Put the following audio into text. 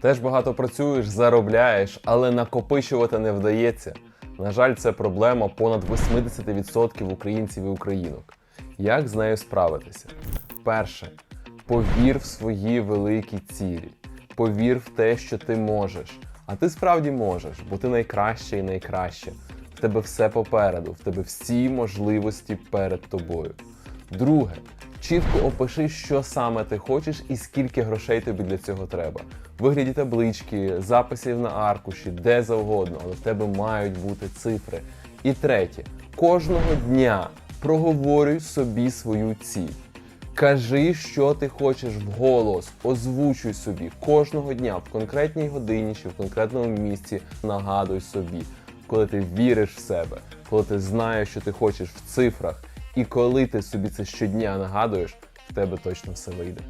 Теж багато працюєш, заробляєш, але накопичувати не вдається. На жаль, це проблема понад 80% українців і українок. Як з нею справитися? Перше, повір в свої великі цілі. Повір в те, що ти можеш. А ти справді можеш, бо ти найкраща і найкраще. В тебе все попереду, в тебе всі можливості перед тобою. Друге, чітко опиши, що саме ти хочеш і скільки грошей тобі для цього треба. Вигляді таблички, записів на аркуші, де завгодно, але в тебе мають бути цифри. І третє, кожного дня проговорюй собі свою ціль. Кажи, що ти хочеш вголос, озвучуй собі кожного дня в конкретній годині чи в конкретному місці. Нагадуй собі, коли ти віриш в себе, коли ти знаєш, що ти хочеш в цифрах, і коли ти собі це щодня нагадуєш, в тебе точно все вийде.